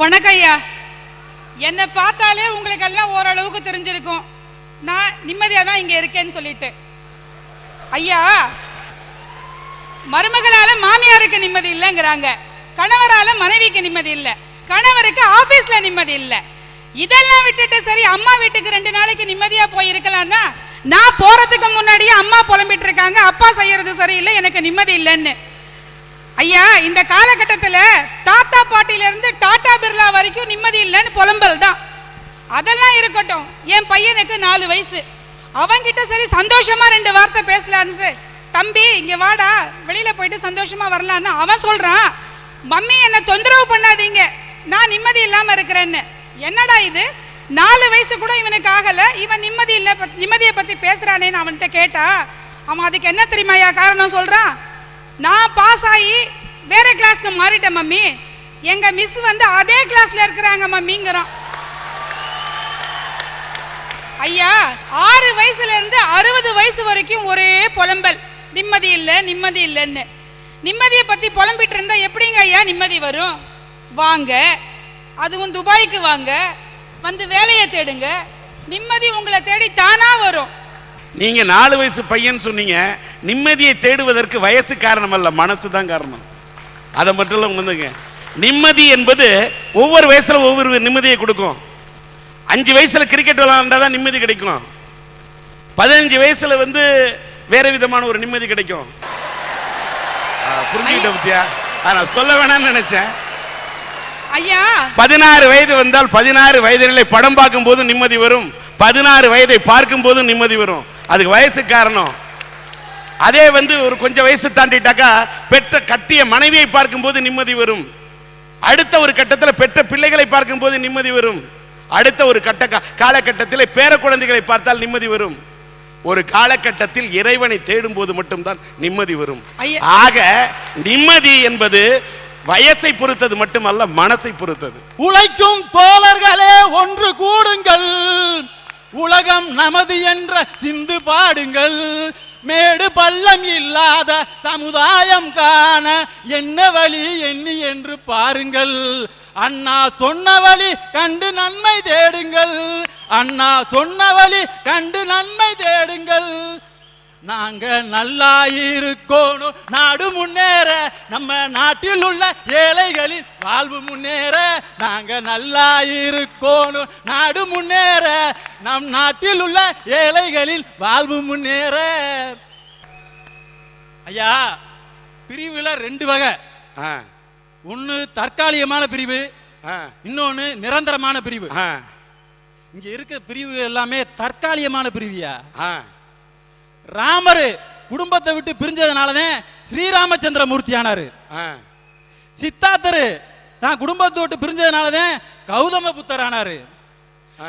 வணக்கம் ஐயா என்னை பார்த்தாலே உங்களுக்கு எல்லாம் ஓரளவுக்கு தெரிஞ்சிருக்கும். நான் நிம்மதியாக தான் இங்கே இருக்கேன்னு சொல்லிட்டு. ஐயா மருமகளால் மாமியாருக்கு நிம்மதி இல்லைங்கிறாங்க. கணவரால் மனைவிக்கு நிம்மதி இல்லை. கணவருக்கு ஆஃபீஸில் நிம்மதி இல்லை. இதெல்லாம் விட்டுட்டு சரி அம்மா வீட்டுக்கு ரெண்டு நாளைக்கு நிம்மதியாக போயிருக்கலாம் தான் நான் போகிறதுக்கு முன்னாடியே அம்மா புலம்பிட்டு இருக்காங்க. அப்பா செய்யறது சரியில்லை எனக்கு நிம்மதி இல்லைன்னு. ஐயா இந்த காலகட்டத்தில் தாத்தா பாட்டில டாட்டா டாடா பிர்லா வரைக்கும் நிம்மதி இல்லைன்னு புலம்பல் தான். அதெல்லாம் இருக்கட்டும். என் பையனுக்கு நாலு வயசு. அவன்கிட்ட சரி சந்தோஷமா ரெண்டு வார்த்தை பேசலான்னு தம்பி இங்கே வாடா. வெளியில் போயிட்டு சந்தோஷமா வரலான்னு அவன் சொல்கிறான் மம்மி என்னை தொந்தரவு பண்ணாதீங்க. நான் நிம்மதி இல்லாமல் இருக்கிறேன்னு. என்னடா இது? நாலு வயசு கூட இவனுக்கு ஆகலை. இவன் நிம்மதி இல்லை நிம்மதியை பற்றி பேசுகிறானேன்னு அவன்கிட்ட கேட்டா அவன் அதுக்கு என்ன தெரியுமாயா காரணம் சொல்கிறான் நான் பாஸ் ஆகி வேற கிளாஸ்க்கு மாறிட்டேன் மம்மி. எங்க மிஸ் வந்து அதே கிளாஸ்ல இருக்கிறாங்க மம்மிங்கிறோம் ஐயா ஆறு வயசுல இருந்து அறுபது வயசு வரைக்கும் ஒரே புலம்பல். நிம்மதி இல்லை நிம்மதி இல்லைன்னு. நிம்மதியை பத்தி புலம்பிட்டு இருந்தா எப்படிங்க ஐயா நிம்மதி வரும்? வாங்க. அதுவும் துபாய்க்கு வாங்க. வந்து வேலையை தேடுங்க. நிம்மதி உங்களை தேடி தானா வரும். நீங்க நாலு வயசு பையன் சொன்னீங்க நிம்மதியை தேடுவதற்கு வயசு காரணம் அல்ல மனசு தான் காரணம். அதை மட்டும் உணர்ந்துங்க. நிம்மதி என்பது ஒவ்வொரு வயசுல ஒவ்வொரு நிம்மதியை கொடுக்கும். அஞ்சு வயசுல கிரிக்கெட் விளையாண்டா தான் நிம்மதி கிடைக்கும். பதினஞ்சு வயசுல வந்து வேற விதமான ஒரு நிம்மதி கிடைக்கும். புரிஞ்சுக்கிட்ட பத்தியா? ஆ, நான் சொல்ல வேணாம்னு நினைச்சேன். ஐயா. பதினாறு வயது வந்தால் பதினாறு வயதிலே படம் பார்க்கும் போது நிம்மதி வரும். பதினாறு வயதை பார்க்கும் போது நிம்மதி வரும். அதுக்கு வயசு காரணம். அதே வந்து ஒரு கொஞ்சம் வயசு தாண்டிட்டாக்கா பெற்ற கட்டிய மனைவியை பார்க்கும் போது நிம்மதி வரும். அடுத்த ஒரு கட்டத்தில் பெற்ற பிள்ளைகளை பார்க்கும் போது நிம்மதி வரும். அடுத்த ஒரு கட்ட காலகட்டத்தில் பேர குழந்தைகளை பார்த்தால் நிம்மதி வரும். ஒரு காலகட்டத்தில் இறைவனை தேடும் போது மட்டும்தான் நிம்மதி வரும். ஆக நிம்மதி என்பது வயசை பொறுத்தது மட்டுமல்ல மனசை பொறுத்தது. உழைக்கும் தோழர்களே ஒன்று கூடுங்கள். உலகம் நமது என்ற சிந்து பாடுங்கள். மேடு பள்ளம் இல்லாத சமுதாயம் காண என்ன வழி எண்ணி என்று பாருங்கள். அண்ணா சொன்ன வழி கண்டு நன்மை தேடுங்கள். அண்ணா சொன்ன வழி கண்டு நன்மை தேடுங்கள். நாங்க நல்லா இருக்கணும் நாடு முன்னேற நம்ம நாட்டில் உள்ள ஏழைகளின் வாழ்வு முன்னேற நாங்க நல்லா இருக்கணும் நாடு முன்னேற நம் நாட்டில் உள்ள ஏழைகளின் வாழ்வு முன்னேற. ஐயா பிரிவுல ரெண்டு வகை. ஆ, ஒன்று தற்காலிகமான பிரிவு ஆ, இன்னொன்று நிரந்தரமான பிரிவு. இங்க இருக்க பிரிவு எல்லாமே தற்காலிகமான பிரிவியா. ராமர் குடும்பத்தை விட்டு பிரிஞ்சதுனால தான் ஸ்ரீராமச்சந்திர மூர்த்தி ஆனாரு ஆ, சித்தார்த்தர் தான் குடும்பத்தை விட்டு பிரிஞ்சதுனால தான் கௌதம புத்தர் ஆனாரு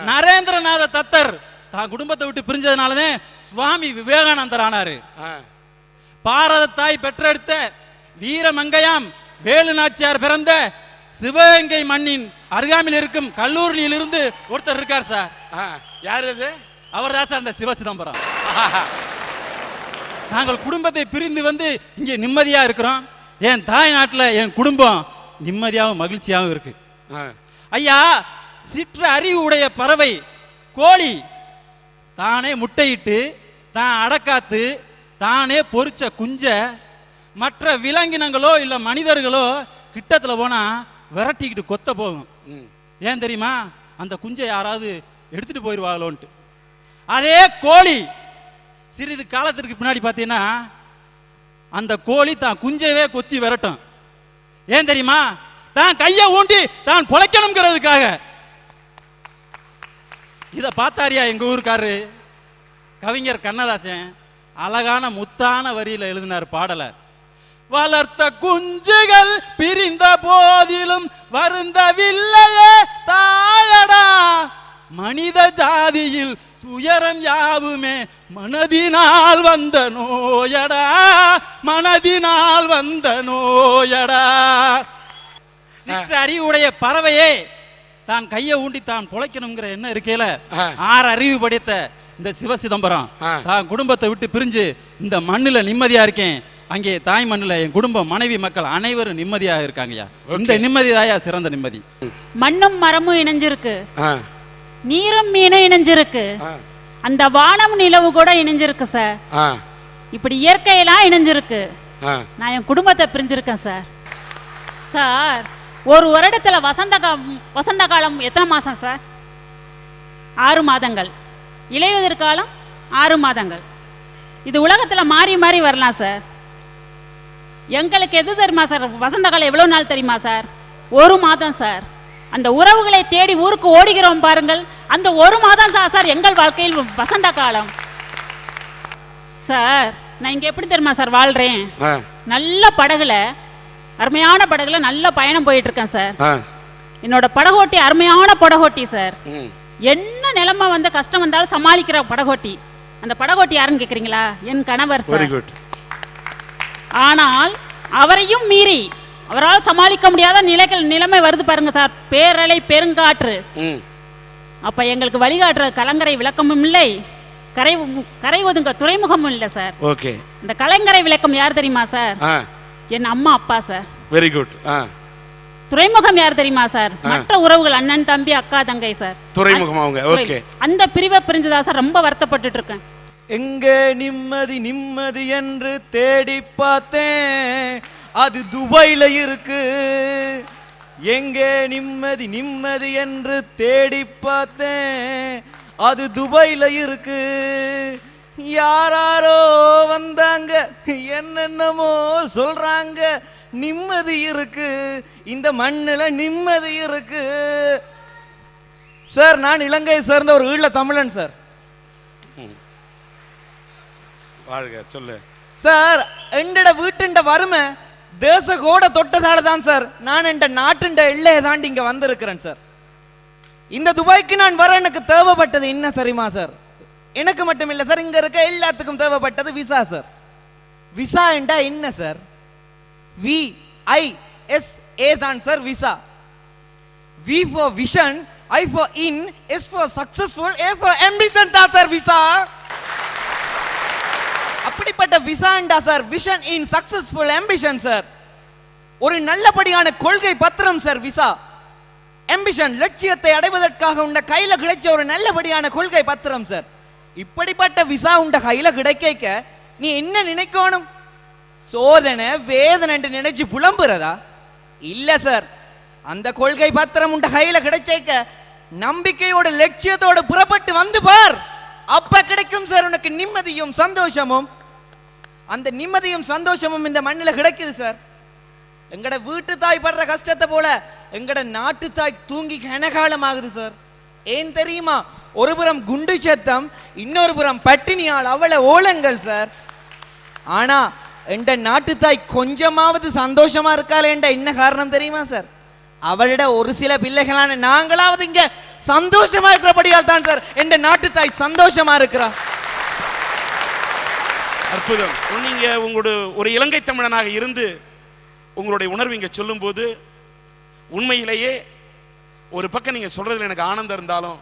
நரேந்திரநாத தத்தர் தான் குடும்பத்தை விட்டு பிரிஞ்சதுனால தான் சுவாமி விவேகானந்தர் ஆனாரு. பாரத தாய் பெற்றெடுத்த வீரமங்கையாம் வேலு நாச்சியார் பிறந்த சிவகங்கை மண்ணின் அருகாமையில் இருக்கும் கல்லூரியிலிருந்து ஒருத்தர் இருக்கார் சார். யார் அது? அவர் தான் சார் அந்த சிவ சிதம்பரம் நாங்கள் குடும்பத்தை பிரிந்து வந்து இங்கே நிம்மதியா இருக்கிறோம். என் தாய் நாட்டில் என் குடும்பம் நிம்மதியாகவும் மகிழ்ச்சியாகவும் இருக்கு. ஐயா சிற்ற அறிவு உடைய பறவை கோழி தானே முட்டையிட்டு தான் அடக்காத்து தானே பொரிச்ச குஞ்ச மற்ற விலங்கினங்களோ இல்லை மனிதர்களோ கிட்டத்தில் போனால் விரட்டிக்கிட்டு கொத்த போகும். ஏன் தெரியுமா? அந்த குஞ்சை யாராவது எடுத்துட்டு போயிடுவாங்களோன்ட்டு அதே கோழி சிறிது காலத்திற்கு பின்னாடி பார்த்தீங்கன்னா அந்த கோழி தான் குஞ்சவே கொத்தி விரட்டும். ஏன் தெரியுமா? தான் கையை ஊண்டி தான் பொழைக்கணுங்கிறதுக்காக இதை பார்த்தாரியா எங்கள் ஊருக்காரு? கவிஞர் கண்ணதாசன் அழகான முத்தான வரியில எழுதினார் பாடலை. வளர்த்த குஞ்சுகள் பிரிந்த போதிலும் வருந்தவில்லையே தாயடா! மனித ஜாதியில் துயரம் யாவுமே மனதினால் வந்த நோயடா மனதினால் வந்த நோயடா. சிற்றறிவுடைய பறவையே தான் கையை ஊண்டி தான் பொழைக்கணுங்கிற என்ன இருக்கையில. ஆறு அறிவு படைத்த இந்த சிவ சிதம்பரம். தான் குடும்பத்தை விட்டு பிரிஞ்சு இந்த மண்ணுல நிம்மதியா இருக்கேன். அங்கே தாய் மண்ணில் என் குடும்பம் மனைவி மக்கள் அனைவரும் நிம்மதியாக இருக்காங்கய்யா. இந்த நிம்மதி தாயா சிறந்த நிம்மதி. மண்ணும் மரமும் இணைஞ்சிருக்கு. நீரும் மீனும் இணைஞ்சிருக்கு. அந்த வானம் நிலவு கூட இணைஞ்சிருக்கு சார் இப்படி இயற்கையெல்லாம் இணைஞ்சிருக்கு. நான் என் குடும்பத்தை பிரிஞ்சிருக்கேன் சார் சார் ஒரு வருடத்துல வசந்த வசந்த காலம் எத்தனை மாதம் சார் ஆறு மாதங்கள். இலையுதிர் காலம் ஆறு மாதங்கள். இது உலகத்தில் மாறி மாறி வரலாம் சார் எங்களுக்கு எது தெரியுமா சார் வசந்த காலம் எவ்வளோ நாள் தெரியுமா சார் ஒரு மாதம் சார் அந்த உறவுகளை தேடி ஊருக்கு ஓடுகிறோம் பாருங்கள். அந்த ஒரு மாதம் தான் சார் எங்கள் வாழ்க்கையில் வசந்த காலம். சார் நான் இங்கே எப்படி தெரியுமா சார் வாழ்கிறேன் ஆ. நல்ல படகுல அருமையான படகுல நல்ல பயணம் போயிட்டு இருக்கேன் சார் என்னோட படகோட்டி அருமையான படகோட்டி சார். என்ன நிலைமை வந்து கஷ்டம் வந்தாலும் சமாளிக்கிற படகோட்டி. அந்த படகோட்டி யாருன்னு கேக்குறீங்களா? என் கணவர் வெரி சார். ஆனால் அவரையும் மீறி அவரால் சமாளிக்க முடியாத நிலைகள் நிலைமை வருது பாருங்க சார். பேரலை பெருங்காற்று. அப்ப எங்களுக்கு வழிகாட்டுற கலங்கரை விளக்கமும் இல்லை. கரை கரை ஒதுங்க துறைமுகமும் இல்லை சார். ஓகே. இந்த கலங்கரை விளக்கம் யார் தெரியுமா சார்? என் அம்மா அப்பா சார். Very good. துறைமுகம் யார் தெரியுமா சார்? மற்ற உறவுகள் அண்ணன் தம்பி அக்கா தங்கை சார். துறைமுகம் அவங்க. துறை- ஓகே. அந்த பிரிவை பிரிஞ்சதா சார்? ரொம்ப வருத்தப்பட்டுட்டு இருக்கேன். எங்கே நிம்மதி நிம்மதி என்று தேடி பார்த்தேன். அது துபாயில இருக்கு. எங்கே நிம்மதி நிம்மதி என்று தேடி பார்த்தேன். அது துபாயில இருக்கு. யாராரோ வந்தாங்க என்னென்னமோ சொல்றாங்க. நிம்மதி இருக்கு. இந்த மண்ணுல நிம்மதி இருக்கு. சார் நான் இலங்கையை சேர்ந்த ஒரு ஈழ தமிழன் சார். வாழ்க சொல்லு. சார் எண்டட வீட்டுண்ட வறுமை தேச கோட தொட்டதால தான் சார் நான் என்ற நாட்டுண்ட எல்லையை தாண்டி இங்க வந்திருக்கிறேன் சார் இந்த துபாய்க்கு நான் வர எனக்கு தேவைப்பட்டது என்ன தெரியுமா சார் எனக்கு மட்டும் இல்லை சார் இங்க இருக்க எல்லாத்துக்கும் தேவைப்பட்டது விசா சார் விசா என்றா என்ன sir V I S A தான் sir visa V for vision I for in S for successful A for ambition தான் சார் விசா அப்படிப்பட்ட விசாண்டா sir vision in successful ambition sir ஒரு நல்லபடியான கொள்கை பத்திரம் சார் விசா எம்பிஷன் லட்சியத்தை அடைவதற்காக உண்ட கையில கிடைச்ச ஒரு நல்லபடியான கொள்கை பத்திரம் சார் இப்படிப்பட்ட விசா உண்ட கையில கிடைக்க நீ என்ன நினைக்கணும்? சோதனை வேதனை என்று நினைச்சு புலம்புறதா? இல்ல சார் அந்த கொள்கை பத்திரம் உண்ட கையில கிடைச்சேக்க நம்பிக்கையோட லட்சியத்தோட புறப்பட்டு வந்து பார். அப்ப கிடைக்கும் சார் உனக்கு நிம்மதியும் சந்தோஷமும். அந்த நிம்மதியும் சந்தோஷமும் இந்த மண்ணில் கிடைக்குது சார் எங்கட வீட்டு தாய் படுற கஷ்டத்தை போல எங்கட நாட்டு தாய் தூங்கி கனகாலம் ஆகுது சார் ஏன் தெரியுமா? ஒரு புறம் குண்டு சத்தம் இன்னொரு புறம் பட்டினியால் அவள ஓலங்கள் சார் ஆனா என்ற நாட்டு தாய் கொஞ்சமாவது சந்தோஷமா இருக்காள் என்ன காரணம் தெரியுமா சார் அவளிட ஒரு சில பிள்ளைகளான நாங்களாவது இங்க சந்தோஷமா இருக்கிறபடியால் தான் சார். என்ற நாட்டு தாய் சந்தோஷமா இருக்கிறா அற்புதம் நீங்க உங்களோட ஒரு இலங்கை தமிழனாக இருந்து உங்களுடைய உணர்வு இங்க சொல்லும்போது உண்மையிலேயே ஒரு பக்கம் நீங்க சொல்றதுல எனக்கு ஆனந்தம் இருந்தாலும்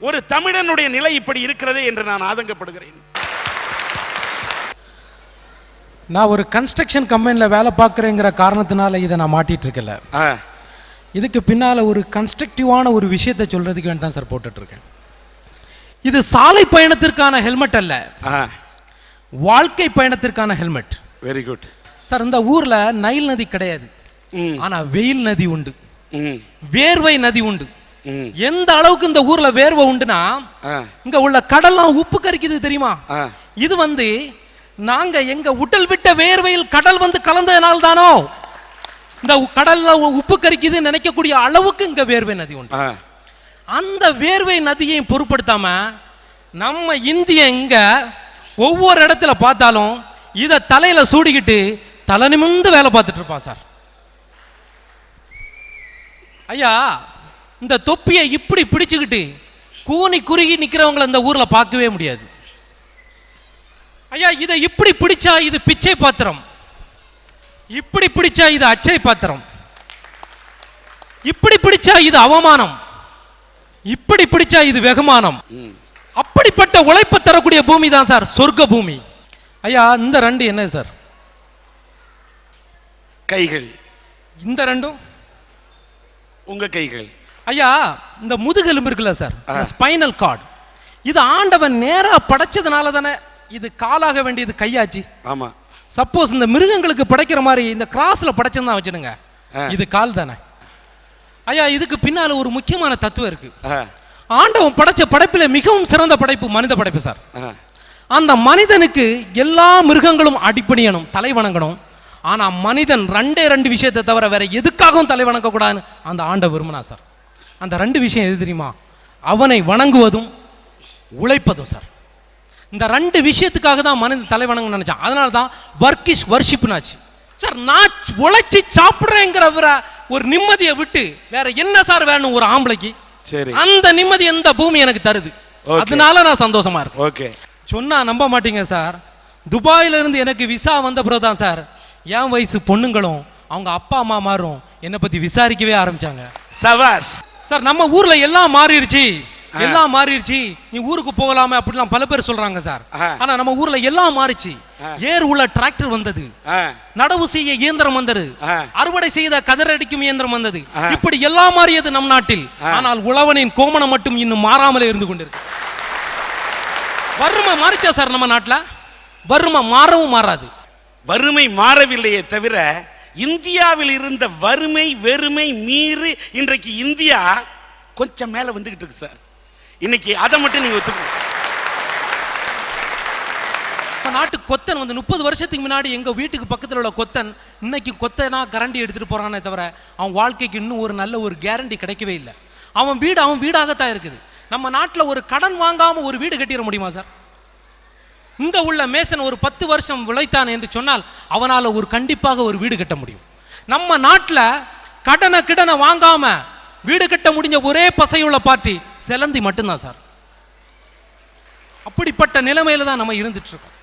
ஒரு தமிழனுடைய நிலை இப்படி இருக்கிறதே என்று நான் ஆதங்கப்படுகிறேன். நான் ஒரு கன்ஸ்ட்ரக்ஷன் கம்பெனியில் வேலை பார்க்குறேங்கிற காரணத்தினால இதை நான் மாட்டிட்டு இருக்கல ஆ, இதுக்கு பின்னால் ஒரு கன்ஸ்ட்ரக்டிவான ஒரு விஷயத்தை சொல்கிறதுக்கு வேண்டி தான் சார் போட்டுட்ருக்கேன். இது சாலை பயணத்திற்கான ஹெல்மெட் அல்ல. வாழ்க்கை பயணத்திற்கான ஹெல்மெட் வெரி குட் சார் இந்த ஊரில் நைல் நதி கிடையாது. ஆனால் வெயில் நதி உண்டு. வேர்வை நதி உண்டு. எந்த அளவுக்கு இந்த ஊர்ல வேர்வை உண்டுனா இங்க உள்ள கடல்லாம் உப்பு கரிக்குது தெரியுமா? இது வந்து நாங்க எங்க உடல் விட்ட வேர்வையில் கடல் வந்து கலந்ததுனால தானோ இந்த கடல்ல உப்பு கரிக்குது நினைக்கக்கூடிய அளவுக்கு இங்க வேர்வை நதி உண்டு. அந்த வேர்வை நதியை பொருட்படுத்தாம நம்ம இந்திய இங்க ஒவ்வொரு இடத்துல பார்த்தாலும் இத தலையில சூடிக்கிட்டு தலை நிமிர்ந்து வேலை பார்த்துட்டு இருப்பான் சார். ஐயா இந்த தொப்பியை இப்படி பிடிச்சுக்கிட்டு கூனி குறுகி நிக்கிறவங்கள இந்த ஊர்ல பார்க்கவே முடியாது. ஐயா இதை இப்படி பிடிச்சா இது பிச்சை பாத்திரம். இப்படி பிடிச்சா இது அச்சை பாத்திரம். இப்படி பிடிச்சா இது அவமானம். இப்படி பிடிச்சா இது வெகுமானம். அப்படிப்பட்ட உழைப்பு தரக்கூடிய பூமி தான் சார் சொர்க்க பூமி ஐயா இந்த ரெண்டு என்ன சார்? கைகள். இந்த ரெண்டும்? உங்க கைகள். ஐயா இந்த முதுகெலும்பு இருக்குல்ல சார் ஸ்பைனல் கார்டு. இது ஆண்டவன் நேரா படைச்சதுனால தானே இது காலாக வேண்டியது கையாச்சு. ஆமா. சப்போஸ் இந்த மிருகங்களுக்கு படைக்கிற மாதிரி இந்த கிராஸ்ல படைச்சிருந்தா வச்சுடுங்க. இது கால் தானே? ஐயா இதுக்கு பின்னால ஒரு முக்கியமான தத்துவம் இருக்கு. ஆண்டவன் படைச்ச படைப்பில மிகவும் சிறந்த படைப்பு மனித படைப்பு சார். அந்த மனிதனுக்கு எல்லா மிருகங்களும் அடிப்பணியணும் தலை வணங்கணும். ஆனா மனிதன் ரெண்டே ரெண்டு விஷயத்தை தவிர வேற எதுக்காகவும் தலை வணங்க கூடாதுன்னு அந்த ஆண்ட விரும்பினா சார். அந்த ரெண்டு விஷயம் எது தெரியுமா? அவனை வணங்குவதும் உழைப்பதும் சார். இந்த ரெண்டு விஷயத்துக்காக தான் மனிதன் தலை வணங்க நினைச்சான். அதனால தான் ஒர்க் இஸ் வர்ஷிப்னாச்சு சார் நான் உழைச்சி சாப்பிட்றேங்கிற ஒரு நிம்மதியை விட்டு வேற என்ன சார் வேணும் ஒரு ஆம்பளைக்கு? சரி. அந்த நிம்மதி எந்த பூமி எனக்கு தருது. அதனால நான் சந்தோஷமா இருக்கேன். ஓகே. சொன்னா நம்ப மாட்டீங்க சார். துபாயில இருந்து எனக்கு விசா வந்த பிறகு தான் சார் என் வயசு பொண்ணுங்களும் அவங்க அப்பா அம்மா மாறும். என்னை பத்தி விசாரிக்கவே ஆரம்பிச்சாங்க. சவாஷ் சார் நம்ம ஊர்ல எல்லாம் மாறிடுச்சு. எல்லாம் மாறிடுச்சு. நீ ஊருக்கு போகலாமே அப்படிலாம் பல பேர் சொல்றாங்க சார். ஆனா நம்ம ஊர்ல எல்லாம் மாறிச்சு. ஏர் உள்ள டிராக்டர் வந்தது. நடவு செய்ய இயந்திரம் வந்தது. அறுவடை செய்த கதிரடிக்கும் இயந்திரம் வந்தது. இப்படி எல்லாம் மாறியது நம் நாட்டில். ஆனால் உழவனின் கோமணம் மட்டும் இன்னும் மாறாமலே இருந்து கொண்டிருக்கு. வறுமை மாறிச்சா சார் நம்ம நாட்டுல? வறுமை மாறவும் மாறாது. வறுமை மாறவில்லையே தவிர இந்தியாவில் இருந்த வறுமை வெறுமை மீறி இன்றைக்கு இந்தியா கொஞ்சம் மேல வந்துகிட்டு இருக்கு சார். இன்னைக்கு அதை மட்டும் நீங்க ஒத்துக்கணும். இப்போ நாட்டு கொத்தன் வந்து முப்பது வருஷத்துக்கு முன்னாடி எங்கள் வீட்டுக்கு பக்கத்தில் உள்ள கொத்தன் இன்னைக்கு கொத்தனா கரண்டி எடுத்துகிட்டு போகிறானே தவிர அவன் வாழ்க்கைக்கு இன்னும் ஒரு நல்ல ஒரு கேரண்டி கிடைக்கவே இல்லை. அவன் வீடு அவன் வீடாகத்தான் இருக்குது. நம்ம நாட்டில் ஒரு கடன் வாங்காமல் ஒரு வீடு கட்டிட முடியுமா சார்? இங்கே உள்ள மேசன் ஒரு பத்து வருஷம் உழைத்தான் என்று சொன்னால் அவனால் ஒரு கண்டிப்பாக ஒரு வீடு கட்ட முடியும். நம்ம நாட்டில் கடனை கிடனை வாங்காமல் வீடு கட்ட முடிஞ்ச ஒரே பசையுள்ள பார்ட்டி செலந்தி மட்டும்தான் சார். அப்படிப்பட்ட நிலைமையில தான் நம்ம இருந்துட்டு இருக்கோம்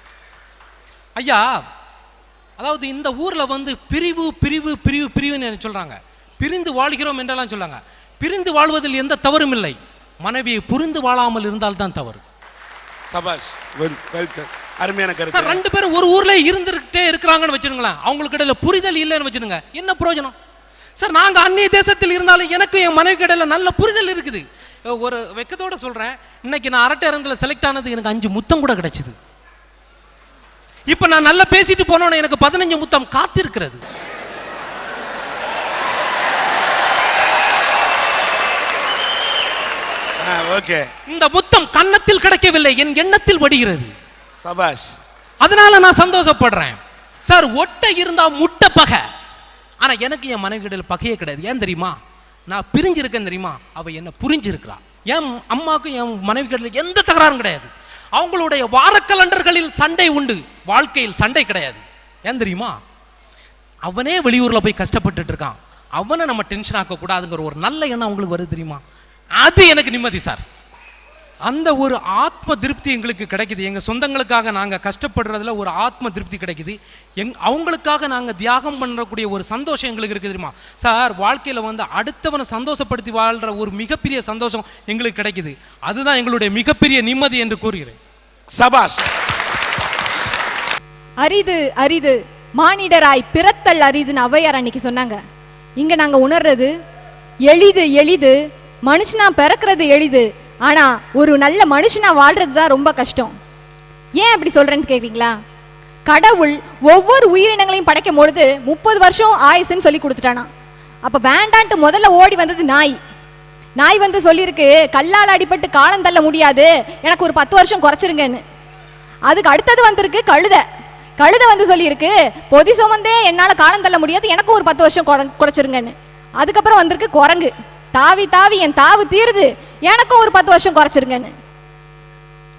ஐயா அதாவது இந்த ஊர்ல வந்து பிரிவு பிரிவு பிரிவு பிரிவுன்னு சொல்றாங்க? பிரிந்து வாழ்கிறோம் என்றெல்லாம் சொல்லாங்க பிரிந்து வாழ்வதில் எந்த தவறும் இல்லை. மனைவியை புரிந்து வாழாமல் இருந்தால் தான் தவறு. சபாஷ் அருமையான கருத்து. ரெண்டு பேரும் ஒரு ஊர்ல இருந்துகிட்டே இருக்கிறாங்கன்னு வச்சுருங்களேன் அவங்களுக்கு இடையில புரிதல் இல்லைன்னு வச்சுருங்க என்ன பிரயோஜனம் சார் நாங்க அந்நிய தேசத்தில் இருந்தாலும் எனக்கும் என் மனைவி இடையில நல்ல புரிதல் இருக்குது. ஒரு வெக்கத்தோட சொல்றேன். இன்னைக்கு நான் அரட்டை அரங்கில் செலக்ட் ஆனது எனக்கு அஞ்சு முத்தம் கூட கிடைச்சிது. இப்ப நான் நல்லா பேசிட்டு போனோன்னு எனக்கு பதினஞ்சு முத்தம் காத்திருக்கிறது. ஓகே. இந்த முத்தம் கன்னத்தில் கிடைக்கவில்லை என் எண்ணத்தில் வடிகிறது. சபாஷ். அதனால நான் சந்தோஷப்படுறேன். சார் ஒட்டை இருந்தா முட்டை பகை. ஆனா எனக்கு என் மனைவி பகையே கிடையாது. ஏன் தெரியுமா? நான் பிரிஞ்சிருக்கேன் தெரியுமா? அவ என்னை புரிஞ்சிருக்கிறா. என் அம்மாவுக்கும் என் மனைவி கிடையாது எந்த தகராறும் கிடையாது. அவங்களுடைய வார கலண்டர்களில் சண்டை உண்டு. வாழ்க்கையில் சண்டை கிடையாது. ஏன் தெரியுமா? அவனே வெளியூர்ல போய் கஷ்டப்பட்டுட்டு இருக்கான். அவனை நம்ம டென்ஷன் ஆக்கக்கூடாதுங்கிற ஒரு நல்ல எண்ணம் அவங்களுக்கு வருது தெரியுமா? அது எனக்கு நிம்மதி சார். அந்த ஒரு ஆத்ம திருப்தி எங்களுக்கு கிடைக்குது. எங்க சொந்தங்களுக்காக நாங்க கஷ்டப்படுறதுல ஒரு ஆத்ம திருப்தி கிடைக்குது. எங் அவங்களுக்காக நாங்க தியாகம் பண்ணக்கூடிய ஒரு சந்தோஷம் எங்களுக்கு இருக்குது தெரியுமா? சார் வாழ்க்கையில வந்து அடுத்தவனை சந்தோஷப்படுத்தி வாழ்ற ஒரு மிகப்பெரிய சந்தோஷம் எங்களுக்கு கிடைக்குது. அதுதான் எங்களுடைய மிகப்பெரிய நிம்மதி என்று கூறுகிறேன். சபாஷ். அரிது அரிது. மானிடராய் பிறத்தல் அரிதுன்னு ஔவையார் அன்னைக்கு சொன்னாங்க. இங்க நாங்க உணர்றது எளிது எளிது. மனுஷனா பிறக்கிறது எளிது. ஆனால் ஒரு நல்ல மனுஷனாக வாழ்றது தான் ரொம்ப கஷ்டம். ஏன் அப்படி சொல்கிறேன்னு கேட்குறீங்களா கடவுள் ஒவ்வொரு உயிரினங்களையும் படைக்கும் பொழுது முப்பது வருஷம் ஆயுசுன்னு சொல்லி கொடுத்துட்டானா. அப்போ வேண்டான்ட்டு முதல்ல ஓடி வந்தது நாய். நாய் வந்து சொல்லியிருக்கு கல்லால் அடிபட்டு காலம் தள்ள முடியாது. எனக்கு ஒரு பத்து வருஷம் குறைச்சிருங்கன்னு. அதுக்கு அடுத்தது வந்திருக்கு கழுதை. கழுதை வந்து சொல்லியிருக்கு பொதி சுமந்தே என்னால் காலம் தள்ள முடியாது. எனக்கும் ஒரு பத்து வருஷம் குறைச்சிருங்கன்னு. அதுக்கப்புறம் வந்திருக்கு குரங்கு. தாவி தாவி என் தாவு தீருது. எனக்கும் ஒரு பத்து வருஷம் குறைச்சிருங்கன்னு.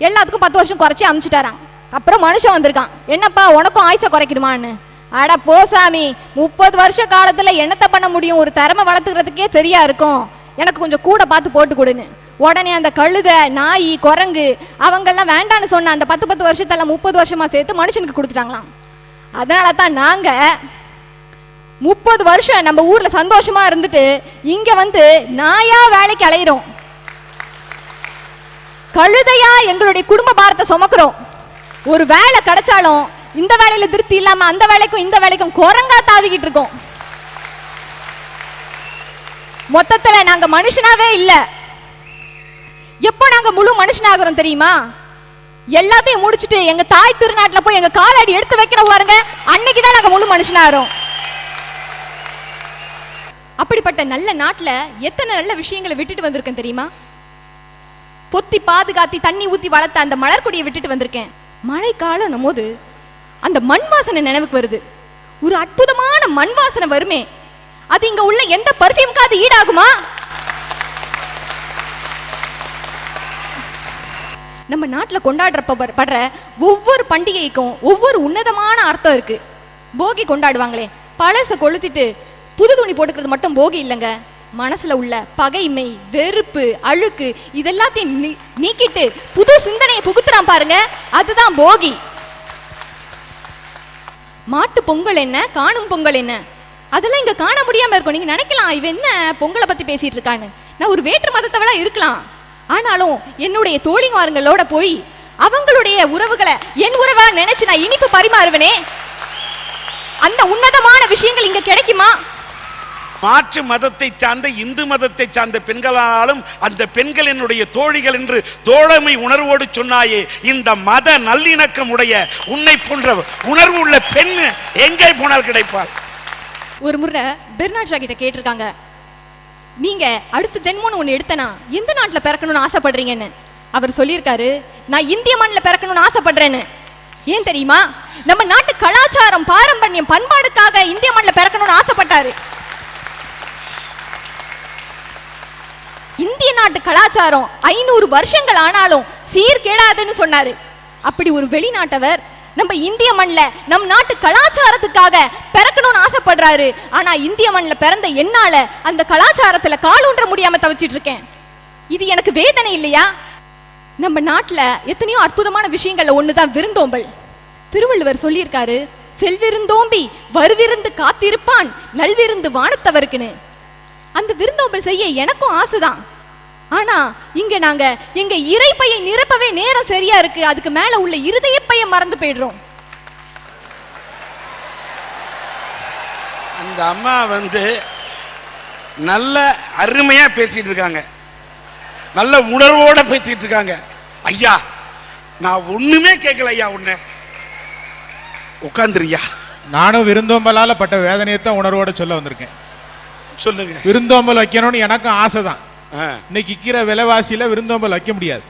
எல்லாத்துக்கும் பத்து வருஷம் குறைச்சி அமுச்சிட்டாராம். அப்புறம் மனுஷன் வந்திருக்கான். என்னப்பா உனக்கும் ஆயுசை குறைக்கணுமான்னு? அட போ சாமி. முப்பது வருஷ காலத்துல என்னத்த பண்ண முடியும்? ஒரு திறமை வளர்த்துக்கிறதுக்கே சரியா இருக்கும். எனக்கு கொஞ்சம் கூட பார்த்து போட்டு கொடுன்னு. உடனே அந்த கழுதை நாய் குரங்கு அவங்கெல்லாம் வேண்டான்னு சொன்ன அந்த பத்து பத்து வருஷத்தெல்லாம் முப்பது வருஷமா சேர்த்து மனுஷனுக்கு கொடுத்துட்டாங்களாம். அதனால தான் நாங்க முப்பது வருஷம் நம்ம ஊர்ல சந்தோஷமா இருந்துட்டு இங்க வந்து நாயா வேலைக்கு அலையிறோம். கழுதையா எங்களுடைய குடும்ப பாரத்தை சுமக்கிறோம். ஒரு வேலை கிடைச்சாலும் இந்த வேலையில திருப்தி இல்லாம அந்த வேலைக்கும் இந்த வேலைக்கும் குரங்கா தாவிக்கிட்டு இருக்கோம். மொத்தத்துல நாங்க மனுஷனாவே இல்ல. எப்போ நாங்க முழு மனுஷனாகிறோம் தெரியுமா? எல்லாத்தையும் முடிச்சுட்டு எங்க தாய் திருநாட்டுல போய் எங்க காலடி எடுத்து வைக்கிற பாருங்க அன்னைக்கு தான் நாங்க முழு மனுஷனாகிறோம். அப்படிப்பட்ட நல்ல நாட்டுல எத்தனை நல்ல விஷயங்களை விட்டுட்டு வந்திருக்கேன் தெரியுமா? பொத்தி பாதுகாத்தி தண்ணி ஊத்தி வளர்த்த அந்த மலர்கொடியை விட்டுட்டு வந்திருக்கேன். மழைக்காலம் போது அந்த மண் வாசனை நினைவுக்கு வருது. ஒரு அற்புதமான மண் வாசனை வருமே. அது இங்க உள்ள எந்த பர்ஃபியூம்காவது ஈடாகுமா? நம்ம நாட்டில் கொண்டாடுறப்ப படுற- படுற ஒவ்வொரு பண்டிகைக்கும் ஒவ்வொரு உன்னதமான அர்த்தம் இருக்கு. போகி கொண்டாடுவாங்களே. பழசை கொளுத்திட்டு புது துணி போட்டுக்கிறது மட்டும் போகி இல்லைங்க. மனசுல உள்ள பகைமை வெறுப்பு அழுக்கு இதெல்லாத்தையும் நீ- நீக்கிட்டு புது சிந்தனையை புகுத்துறான் பாருங்க. அதுதான் போகி. மாட்டு பொங்கல் என்ன? காணும் பொங்கல் என்ன? அதெல்லாம் இங்க காண முடியாம இருக்கும். நீங்க நினைக்கலாம் இவன் என்ன பொங்கலை பத்தி பேசிட்டு இருக்கான்னு. நான் ஒரு வேற்று மதத்தவளா இருக்கலாம். ஆனாலும் என்னுடைய தோழிமாருங்களோட போய் அவங்களுடைய உறவுகளை என் உறவா நினைச்சு நான் இனிப்பு பரிமாறுவனே. அந்த உன்னதமான விஷயங்கள் இங்க கிடைக்குமா? மாற்று மதத்தை சார்ந்த இந்து மதத்தை சார்ந்த பெண்களாலும் அந்த பெண்கள் என்னுடைய தோழிகள் என்று தோழமை உணர்வோடு சொன்னாயே இந்த மத நல்லிணக்கம் உடைய உன்னை போன்ற உணர்வு உள்ள பெண் எங்கே போனால் கிடைப்பாள்? ஒரு முறை பெர்னாட்ஷா கிட்ட கேட்டிருக்காங்க. நீங்க அடுத்த ஜென்மம்னு ஒன்று எடுத்தனா எந்த நாட்டில் பிறக்கணும்னு ஆசைப்படுறீங்கன்னு? அவர் சொல்லியிருக்காரு நான் இந்திய மண்ணில் பிறக்கணும்னு ஆசைப்படுறேன்னு. ஏன் தெரியுமா? நம்ம நாட்டு கலாச்சாரம் பாரம்பரியம் பண்பாடுக்காக இந்திய மண்ணில் பிறக்கணும்னு ஆசைப்பட்டாரு. இந்திய நாட்டு கலாச்சாரம் ஐநூறு வருஷங்கள் ஆனாலும் சீர்கேடாதுன்னு சொன்னாரு. அப்படி ஒரு வெளிநாட்டவர் நம்ம இந்திய மண்ணில் நம் நாட்டு கலாச்சாரத்துக்காக பிறக்கணும்னு ஆசைப்படுறாரு. ஆனா இந்திய மண்ணில் பிறந்த என்னால அந்த கலாச்சாரத்துல காலூன்ற முடியாம தவிச்சிட்டு இருக்கேன் இது எனக்கு வேதனை இல்லையா? நம்ம நாட்டுல எத்தனையோ அற்புதமான விஷயங்கள்ல ஒண்ணுதான் விருந்தோம்பல். திருவள்ளுவர் சொல்லியிருக்காரு செல்விருந்தோம்பி வருவிருந்து காத்திருப்பான் நல்விருந்து வானத்தவருக்குன்னு. அந்த விருந்தோம்பல் செய்ய எனக்கும் ஆசைதான். ஆனா இங்க நாங்க எங்க இறைப்பையை நிரப்பவே நேரம் சரியா இருக்கு. அதுக்கு மேல உள்ள இருதயப்பையை மறந்து போயிடுறோம். அந்த அம்மா வந்து நல்ல அருமையா பேசிட்டு இருக்காங்க. நல்ல உணர்வோட பேசிட்டு இருக்காங்க. ஐயா நான் ஒண்ணுமே கேட்கல ஐயா உன்னை. உட்காந்துருயா நானும் விருந்தோம்பலால பட்ட வேதனையை தான் உணர்வோட சொல்ல வந்திருக்கேன். சொல்லுங்க. விருந்தோம்பல் வைக்கணும்னு எனக்கும் ஆசை தான் இன்னைக்கு விற்கிற விலைவாசியில விருந்தோம்பல் வைக்க முடியாது.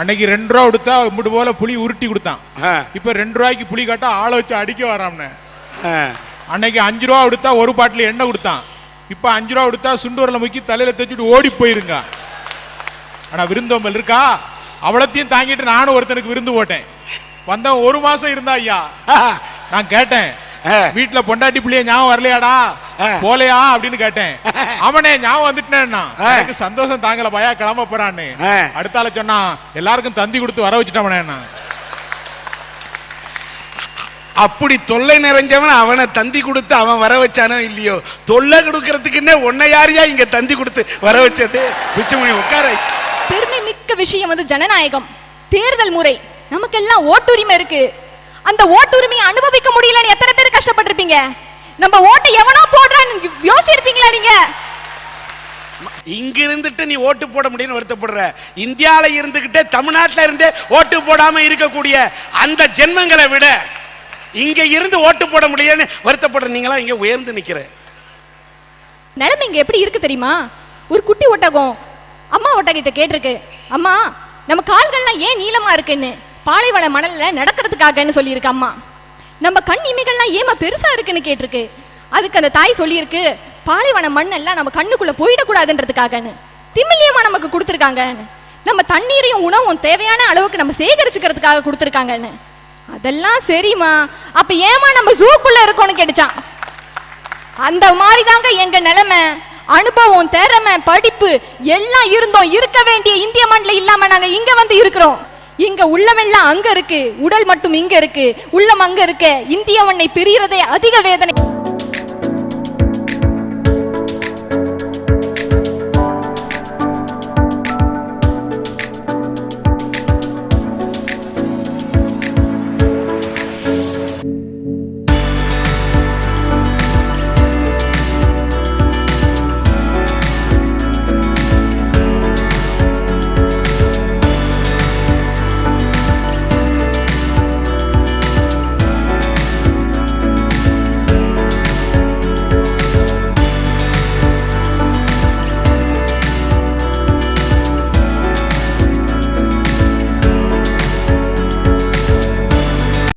அன்னைக்கு ரெண்டு ரூபா கொடுத்தா இப்படி போல புளி உருட்டி கொடுத்தான். இப்ப ரெண்டு ரூபாய்க்கு புளி காட்டா ஆளை வச்சு அடிக்க வராம்னு. அன்னைக்கு அஞ்சு ரூபா கொடுத்தா ஒரு பாட்டில் எண்ணெய் கொடுத்தான். இப்ப அஞ்சு ரூபா கொடுத்தா சுண்டுவரில் முக்கி தலையில தைச்சிட்டு ஓடி போயிருங்க. ஆனா விருந்தோம்பல் இருக்கா? அவ்வளத்தையும் தாங்கிட்டு நானும் ஒருத்தனுக்கு விருந்து போட்டேன். வந்தவன் ஒரு மாசம் இருந்தா ஐயா. நான் கேட்டேன். வீட்டுல பொண்டாட்டி புள்ளைய ஞாபகம் வரலையாடா. போலையா? அப்படின்னு கேட்டேன். அவனே ஞாபகம் வந்துட்டேன்னா. எனக்கு சந்தோஷம் தாங்கல பயா கிளம்ப போறான்னு. அடுத்தால சொன்னான் எல்லாருக்கும் தந்தி கொடுத்து வர வச்சுட்டவனே அப்படி தொல்லை நிறைஞ்சவன் அவனை தந்தி கொடுத்து அவன் வர வச்சானோ இல்லையோ? தொல்லை கொடுக்கறதுக்குன்னே உன்னை யாரையா இங்க தந்தி கொடுத்து வர வச்சது? பிச்சுமணி உட்கார. பெருமை மிக்க விஷயம் வந்து ஜனநாயகம். தேர்தல் முறை. நமக்கெல்லாம் ஓட்டுரிமை இருக்கு. அந்த ஓட்டுரிமையை அனுபவிக்க முடியலன்னு எத்தனை பேர் கஷ்டப்பட்டிருப்பீங்க? நம்ம ஓட்டை எவனோ போடுறான்னு யோசிச்சிருப்பீங்களா நீங்க? இங்க இருந்துட்டு நீ ஓட்டு போட முடியும்னு வருத்தப்படுற. இந்தியால இருந்துகிட்டே தமிழ்நாட்டுல இருந்தே ஓட்டு போடாம இருக்கக்கூடிய அந்த ஜென்மங்களை விட இங்க இருந்து ஓட்டு போட முடியலன்னு வருத்தப்படுற நீங்களா? இங்க உயர்ந்து நிக்கிற நிலைமை இங்க எப்படி இருக்கு தெரியுமா? ஒரு குட்டி ஒட்டகம் அம்மா ஒட்டகிட்ட கேட்டிருக்கு. அம்மா நம்ம கால்கள்லாம் ஏன் நீளமா இருக்குன்னு பாலைவன மணல்ல நடக்கிறதுக்காகன்னு சொல்லியிருக்கு அம்மா. நம்ம கண் இமைகள்லாம் ஏமா பெருசா இருக்குன்னு கேட்டிருக்கு. அதுக்கு அந்த தாய் சொல்லியிருக்கு பாலைவன மண்ணெல்லாம் நம்ம கண்ணுக்குள்ள போயிடக்கூடாதுன்றதுக்காகன்னு. திமில்லியமா நமக்கு கொடுத்துருக்காங்கன்னு. நம்ம தண்ணீரையும் உணவும் தேவையான அளவுக்கு நம்ம சேகரிச்சுக்கிறதுக்காக கொடுத்துருக்காங்கன்னு. அதெல்லாம் சரிம்மா. அப்ப ஏமா நம்ம ஜூக்குள்ள இருக்கோம்னு கேட்டுச்சான். அந்த மாதிரி தாங்க எங்க நிலைமை. அனுபவம் திறமை படிப்பு எல்லாம் இருந்தோம். இருக்க வேண்டிய இந்திய மண்ணில் இல்லாம நாங்க இங்க வந்து இருக்கிறோம். இங்க உள்ளமெல்லாம் அங்க இருக்கு உடல் மட்டும் இங்க இருக்கு உள்ளம் அங்க இருக்க இந்தியவனை மண்ணை பிரியறதே அதிக வேதனை.